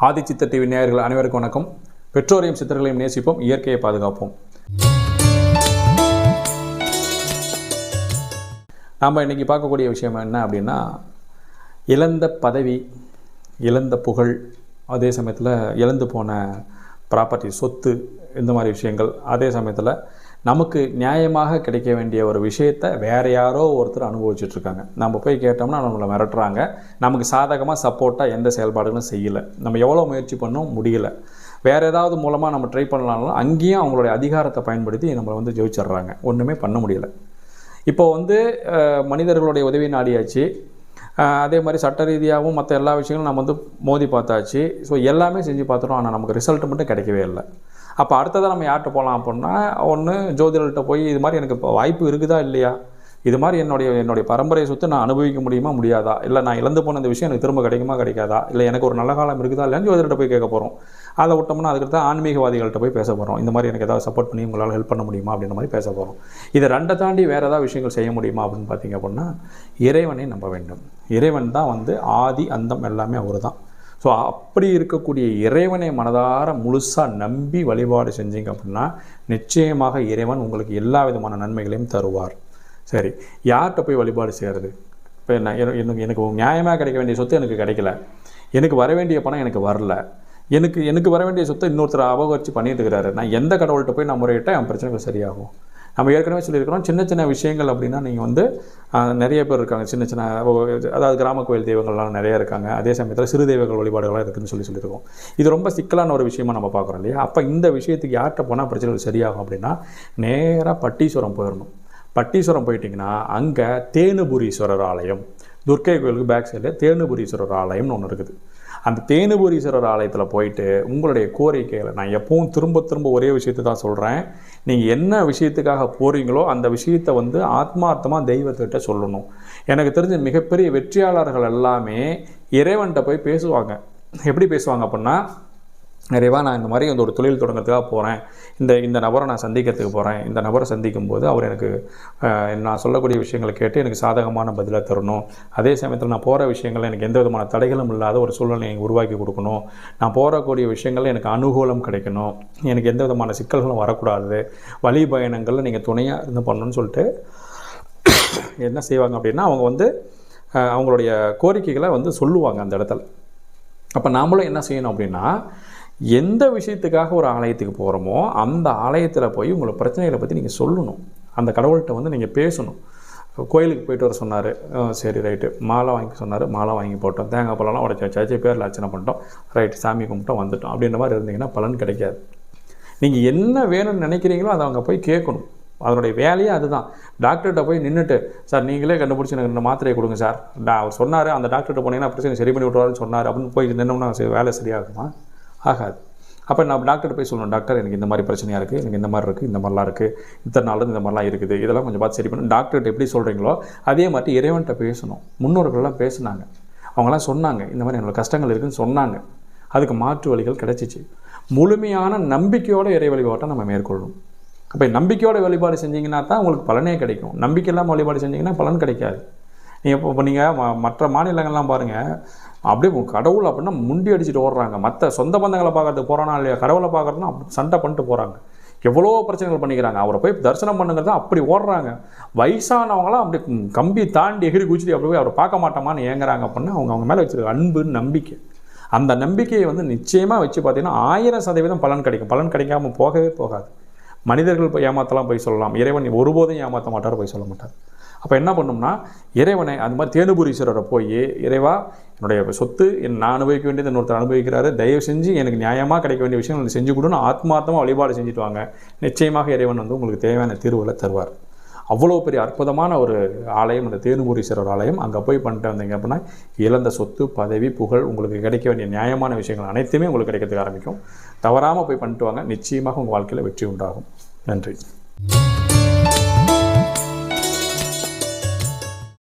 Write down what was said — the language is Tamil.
ஆதிச்சித்த டிவி நேயர்கள் அனைவருக்கும் வணக்கம். பெற்றோரையும் சித்தர்களையும் நேசிப்போம். இயற்கையை பாதுகாப்போம். நாம் இன்றைக்கி பார்க்கக்கூடிய விஷயம் என்ன அப்படின்னா இழந்த பதவி இழந்த புகழ் அதே சமயத்தில் இழந்து போன ப்ராப்பர்ட்டி சொத்து இந்த மாதிரி விஷயங்கள் அதே சமயத்தில் நமக்கு நியாயமாக கிடைக்க வேண்டிய ஒரு விஷயத்தை வேறு யாரோ ஒருத்தர் அனுபவிச்சுட்ருக்காங்க. நம்ம போய் கேட்டோம்னா நம்மளை மிரட்டுறாங்க. நமக்கு சாதகமாக சப்போர்ட்டாக எந்த செயல்பாடுகளும் செய்யலை. நம்ம எவ்வளோ முயற்சி பண்ணோம் முடியல. வேறு ஏதாவது மூலமாக நம்ம ட்ரை பண்ணலாம்னாலும் அங்கேயும் அவங்களுடைய அதிகாரத்தை பயன்படுத்தி நம்மளை வந்து ஜெயிச்சிடுறாங்க. ஒன்றுமே பண்ண முடியலை. இப்போ வந்து மனிதர்களுடைய உதவி நாடியாச்சு. அதே மாதிரி சட்ட ரீதியாகவும் மற்ற எல்லா விஷயங்களும் நம்ம வந்து மோதி பார்த்தாச்சு. ஸோ எல்லாமே செஞ்சு பார்த்துட்டோம். ஆனால் நமக்கு ரிசல்ட் மட்டும் கிடைக்கவே இல்லை. அப்போ அடுத்ததாக நம்ம யார்கிட்ட போகலாம் அப்படின்னா ஒன்று ஜோதிடர்கிட்ட போய் இது மாதிரி எனக்கு இப்போ வாய்ப்பு இருக்குதா இல்லையா? இது மாதிரி என்னுடைய என்னுடைய பரம்பரையை சொத்து நான் அனுபவிக்க முடியுமா முடியாதா? இல்லை நான் இழந்து போன இந்த விஷயம் எனக்கு திரும்ப கிடைக்குமா கிடைக்காதா? இல்லை எனக்கு ஒரு நல்ல காலம் இருக்குதா இல்லைன்னு ஜோதிடர்கிட்ட போய் கேட்க போகிறோம் அதை விட்டோம்னா அதுக்கு தான் ஆன்மீகவாதிகள்கிட்ட போய் பேச போகிறோம் இந்த மாதிரி எனக்கு ஏதாவது சப்போர்ட் பண்ணி உங்களால் ஹெல்ப் பண்ண முடியுமா அப்படின்ற மாதிரி பேச போகிறோம் இதை ரெண்டை தாண்டி வேறு ஏதாவது விஷயங்கள் செய்ய முடியுமா அப்படின்னு பார்த்தீங்க அப்படின்னா இறைவனை நம்ப வேண்டும். இறைவன் தான் வந்து ஆதி அந்தம் எல்லாமே அவர் தான் ஸோ அப்படி இருக்கக்கூடிய இறைவனை மனதார முழுசாக நம்பி வழிபாடு செஞ்சீங்க அப்படின்னா நிச்சயமாக இறைவன் உங்களுக்கு எல்லா விதமான நன்மைகளையும் தருவார். சரி யார்கிட்ட போய் வழிபாடு செய்கிறது இப்போ என்ன எனக்கு எனக்கு எனக்கு நியாயமாக கிடைக்க வேண்டிய சொத்து எனக்கு கிடைக்கல. எனக்கு வர வேண்டிய பணம் எனக்கு வரல. எனக்கு எனக்கு வர வேண்டிய சொத்தை இன்னொருத்தர் அபகரித்து பண்ணிட்டு இருக்கிறாரு நான் எந்த கடவுள்கிட்ட போய் நான் முறையிட்டால் என் பிரச்சனைகள் சரியாகும். நம்ம ஏற்கனவே சொல்லியிருக்கிறோம் சின்ன சின்ன விஷயங்கள் அப்படின்னா நீங்கள் வந்து நிறைய பேர் இருக்காங்க. சின்ன சின்ன அதாவது கிராம கோயில் தெய்வங்கள்லாம் நிறைய இருக்காங்க. அதே சமயத்தில் சிறு தெய்வங்கள் வழிபாடுகளாக இருக்குதுன்னு சொல்லி சொல்லியிருக்கோம். இது ரொம்ப சிக்கலான ஒரு விஷயமா நம்ம பார்க்குறோம் இல்லையா? அப்போ இந்த விஷயத்துக்கு யார்கிட்ட போனால் பிரச்சனைகள் சரியாகும் அப்படின்னா நேராக பட்டீஸ்வரம் போயிடணும். பட்டீஸ்வரம் போயிட்டிங்கன்னா அங்கே தேனுபுரீஸ்வரர் ஆலயம் துர்க்கை கோயிலுக்கு பேக் சைடில் தேனுபுரீஸ்வரர் ஆலயம்னு ஒன்று இருக்குது. அந்த தேனுபுரீஸ்வரர் ஆலயத்தில் போயிட்டு உங்களுடைய கோரிக்கையில் நான் எப்பவும் திரும்ப திரும்ப ஒரே விஷயத்தை தான் சொல்கிறேன் நீங்கள் என்ன விஷயத்துக்காக போகிறீங்களோ அந்த விஷயத்தை வந்து ஆத்மார்த்தமாக தெய்வத்திட்ட சொல்லணும். எனக்கு தெரிஞ்ச மிகப்பெரிய வெற்றியாளர்கள் எல்லாமே இறைவன்கிட்ட போய் பேசுவாங்க. எப்படி பேசுவாங்க அப்படின்னா நிறைவாக நான் இந்த மாதிரி வந்து ஒரு தொழில் தொடங்கிறதுக்காக போகிறேன் இந்த இந்த நபரை நான் சந்திக்கிறதுக்கு போகிறேன் இந்த நபரை சந்திக்கும் போது அவர் எனக்கு நான் சொல்லக்கூடிய விஷயங்களை கேட்டு எனக்கு சாதகமான பதிலாக தரணும். அதே சமயத்தில் நான் போகிற விஷயங்கள் எனக்கு எந்த விதமான தடைகளும் இல்லாத ஒரு சூழ்நிலையை எனக்கு உருவாக்கி கொடுக்கணும். நான் போகக்கூடிய விஷயங்கள் எனக்கு அனுகூலம் கிடைக்கணும். எனக்கு எந்த விதமான சிக்கல்களும் வரக்கூடாது. வழி பயணங்களில் நீங்கள் துணையாக இருந்து பண்ணணும்னு சொல்லிட்டு என்ன செய்வாங்க அப்படின்னா அவங்க வந்து அவங்களுடைய கோரிக்கைகளை வந்து சொல்லுவாங்க அந்த இடத்துல. அப்போ நாமளும் என்ன செய்யணும் அப்படின்னா எந்த விஷயத்துக்காக ஒரு ஆலயத்துக்கு போகிறோமோ அந்த ஆலயத்தில் போய் உங்களை பிரச்சனைகளை பற்றி நீங்கள் சொல்லணும். அந்த கடவுள்கிட்ட வந்து நீங்கள் பேசணும். கோயிலுக்கு போயிட்டு வர சொன்னார். சரி ரைட்டு மாலை வாங்கி சொன்னார். மாலை வாங்கி போட்டோம். தேங்காய் பழம்லாம் உடச்சி வச்சாச்சு பேரில் அர்ச்சனை பண்ணிட்டோம். ரைட்டு சாமி கும்பிட்டோம் வந்துட்டோம். அப்படின்ற மாதிரி இருந்தீங்கன்னா பலன் கிடைக்காது. நீங்கள் என்ன வேணும்னு நினைக்கிறீங்களோ அதை அவங்க போய் கேட்கணும். அதனுடைய வேலையே அதுதான். டாக்டர்கிட்ட போய் நின்றுட்டு சார் நீங்களே கண்டுபிடிச்சி எனக்கு ரெண்டு மாத்திரையை கொடுங்க சார். டா- அவர் சொன்னார் அந்த டாக்டர்கிட்ட போனீங்கன்னா பிரச்சனை சரி பண்ணி விட்ருவாருன்னு சொன்னார் அப்படின்னு போய் நின்னோம்னா வேலை சரியாகுமா? ஆகாது. அப்போ நான் டாக்டர்கிட்ட போய் சொல்லணும் டாக்டர் எனக்கு இந்த மாதிரி பிரச்சனையாக இருக்குது எனக்கு இந்த மாதிரி இருக்குது இந்த மாதிரிலாம் இருக்குது இத்தனை நாள் இந்த மாதிரிலாம் இருக்குது இதெல்லாம் கொஞ்சம் பார்த்து சரி பண்ணணும் டாக்டர்கிட்ட எப்படி சொல்கிறீங்களோ அதே மாதிரி இறைவன்கிட்ட பேசணும். முன்னோர்கள்லாம் பேசுனாங்க. அவங்களாம் சொன்னாங்க இந்த மாதிரி என்னோட கஷ்டங்கள் இருக்குதுன்னு சொன்னாங்க. அதுக்கு மாற்று வழிகள் கிடைச்சிச்சு. முழுமையான நம்பிக்கையோட இறை வழிபாட்டை நம்ம மேற்கொள்ளணும். அப்போ நம்பிக்கையோட வழிபாடு செஞ்சிங்கன்னா தான் உங்களுக்கு பலனே கிடைக்கும். நம்பிக்கை இல்லாமல் வழிபாடு செஞ்சிங்கன்னா பலன் கிடைக்காது. நீங்கள் இப்போ நீங்கள் மற்ற மாநிலங்கள்லாம் பாருங்கள் அப்படியே கடவுள் அப்படின்னா முண்டி அடிச்சுட்டு ஓடுறாங்க. மற்ற சொந்த பந்தங்களை பார்க்கறதுக்கு போகிறானா இல்லையா? கடவுளை பார்க்கறதுனா அப்படி சண்டை பண்ணிட்டு போகிறாங்க எவ்வளோ பிரச்சனைகள் பண்ணிக்கிறாங்க. அவரை போய் தரிசனம் பண்ணுங்கிறது அப்படி ஓடுறாங்க. வயசானவங்களாம் அப்படி கம்பி தாண்டி எகிரி குச்சிட்டு அப்படி போய் அவரை பார்க்க மாட்டோமான்னு ஏங்குறாங்க அப்படின்னா அவங்க அவங்க மேலே வச்சுருக்க அன்பு நம்பிக்கை. அந்த நம்பிக்கையை வந்து நிச்சயமாக வச்சு பார்த்தீங்கன்னா ஆயிரம் சதவீதம் பலன் கிடைக்கும். பலன் கிடைக்காமல் போகவே போகாது. மனிதர்கள் போய் ஏமாத்தலாம் போய் சொல்லலாம். இறைவன் ஒருபோதும் ஏமாற்ற மாட்டார் போய் சொல்ல மாட்டார். அப்போ என்ன பண்ணோம்னா இறைவனை அந்த மாதிரி தேனுபுரீஸ்வரரை போய் இறைவா என்னுடைய சொத்து என் நான் அனுபவிக்க வேண்டியது இன்னொருத்தர் அனுபவிக்கிறாரு தயவு செஞ்சு எனக்கு நியாயமாக கிடைக்க வேண்டிய விஷயங்கள் செஞ்சு கொடுன்னு ஆத்மார்த்தமாக வழிபாடு செஞ்சுட்டு வாங்க. நிச்சயமாக இறைவன் வந்து உங்களுக்கு தேவையான தீர்வுகளை தருவார். அவ்வளோ பெரிய அற்புதமான ஒரு ஆலயம் இந்த தேனுபுரீஸ்வரர் ஆலயம். அங்கே போய் பண்ணிட்டு வந்தீங்க அப்படின்னா இழந்த சொத்து பதவி புகழ் உங்களுக்கு கிடைக்க வேண்டிய நியாயமான விஷயங்கள் அனைத்துமே உங்களுக்கு கிடைக்கிறதுக்கு ஆரம்பிக்கும். தவறாமல் போய் பண்ணிட்டு வாங்க. நிச்சயமாக உங்கள் வாழ்க்கையில் வெற்றி உண்டாகும். நன்றி.